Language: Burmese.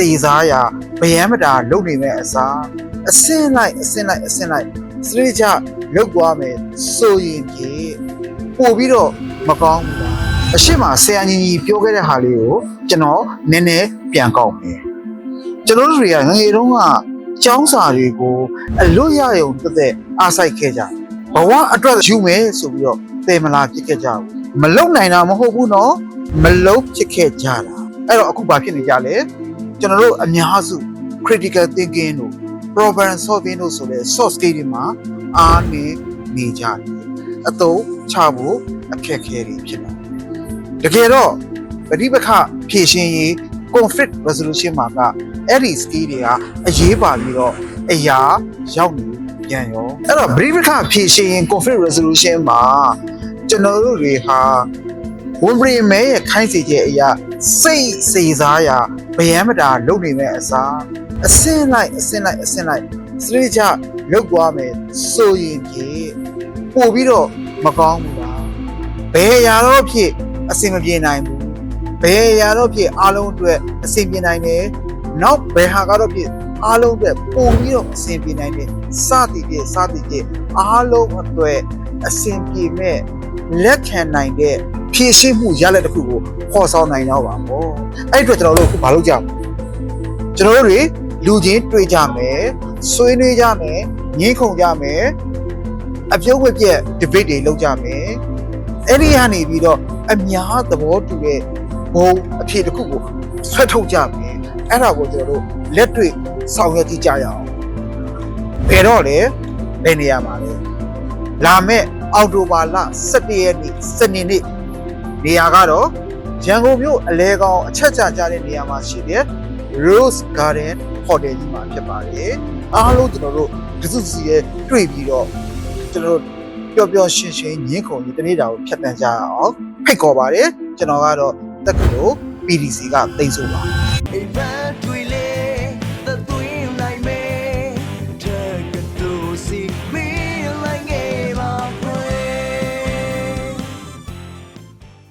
စေစားရာဗယံမတာလုပ်နေမဲ့အစားအစင်းလိုက်အစင်းလိုက်အစင်းလိုက်စရိချလောက်သွားမယ်ဆိုရင်ဖြင့်ပို့ပြီးတော့မကောင်းဘူးလားအရှိမဆရာကြီးကြီးပြောခဲ့တဲ့ဟာလေးကိုကျွန်တော်နည်းနည်းပြန်ကောက်မယ်ကျွန်တော်တို့တွေကငယ်ငယ်တုန်းကကျောင်းစာတွေကိုအလွတ်ရရုံတက်တဲ့အားစိုက်ခဲ့ကြတယ်ဘဝအတွက်ယူမယ်ဆိုပြီးတော့သေမလာဖြစ်ခဲ့ကြဘူးမလုံနိုင်တာမဟုတ်ဘူးနော်မလုံဖြစ်ခဲ့ကြတာအဲ့တော့အခုဘာဖြစ်နေကြလဲ ကျွန်တော်တို့အများစု critical thinking တို့ problem solving တို့ဆိုတဲ့ soft skill တွေမှာအားနေနေကြတယ်အတုံးချဖို့အခက်အခဲတွေဖြစ်လာတယ်တကယ်တော့ပဋိပက္ခဖြေရှင်းရေး conflict resolution မှာကအဲ့ဒီ skill တွေကအရေးပါပြီးတော့အရာရောက်နေပြန်ရောအဲ့တော့ပဋိပက္ခဖြေရှင်းရင် conflict resolution မှာကျွန်တော်တို့တွေဟာဝန်ပရိမဲရဲ့ခိုင်းစေချက်အရာစိတ်စေစားရာ ဗယံမတာလုပ်နေမဲ့အစားအစင်းလိုက်အစင်းလိုက်အစင်းလိုက်စရိချလောက်သွားမယ်ဆိုရင်ဖြင့်ပို့ပြီးတော့မကောင်းဘူးလားဘယ်အရာတော့ဖြစ်အစင်မပြေနိုင်ဘူးဘယ်အရာတော့ဖြစ်အားလုံးအတွက်အစင်ပြေနိုင်တယ်နောက်ဘယ်ဟာကတော့ဖြစ်အားလုံးအတွက်ပို့ပြီးတော့အစင်ပြေနိုင်တယ်စသည်ဖြင့်စသည်ဖြင့်အားလုံးအတွက်အစင်ပြေမဲ့လက်ခံနိုင်တဲ့ ဖြည့်ရှင်းမှုရလက်တစ်ခုကိုပေါ်ဆောင်နိုင်တော့ပါဘောအဲ့ဒီအတွက်ကျွန်တော်တို့အခုမလုပ်ကြဘူးကျွန်တော်တို့တွေလူချင်းတွေ့ကြမယ်ဆွေးနွေးကြမယ်ငင်းခုန်ကြမယ်အပြုံးဝက်ပြက် debate တွေလုပ်ကြမယ်အဲ့ဒီကနေပြီးတော့အများသဘောတူတဲ့ဘုံအဖြစ်တစ်ခုကိုဆွဲထုတ်ကြမယ်အဲ့ဒါကိုကျွန်တော်တို့လက်တွေ့ဆောင်ရွက်ကြည့်ကြရအောင်ဘယ်တော့လဲဘယ်နေရာမှာလဲလာမဲ့အောက်တိုဘာလ17ရက်နေ့စနေနေ့ နေရာကတော့ရန်ကုန်မြို့အလဲကောင်အချက်ချကြတဲ့နေရာမှာရှိတဲ့ Rose Garden Hotel ကြီးမှာဖြစ်ပါတယ်အားလုံးကျွန်တော်တို့တစုစီရဲ့တွေ့ပြီးတော့ကျွန်တော်တို့ပျော်ပျော်ရွှင်ရွှင်ညင်းခုန်ဒီတနေ့တာကိုဖြတ်တန်းကြရအောင်ဖိတ်ခေါ်ပါတယ်ကျွန်တော်ကတော့တက္ကသိုလ် PDC ကတိတ်ဆိုပါ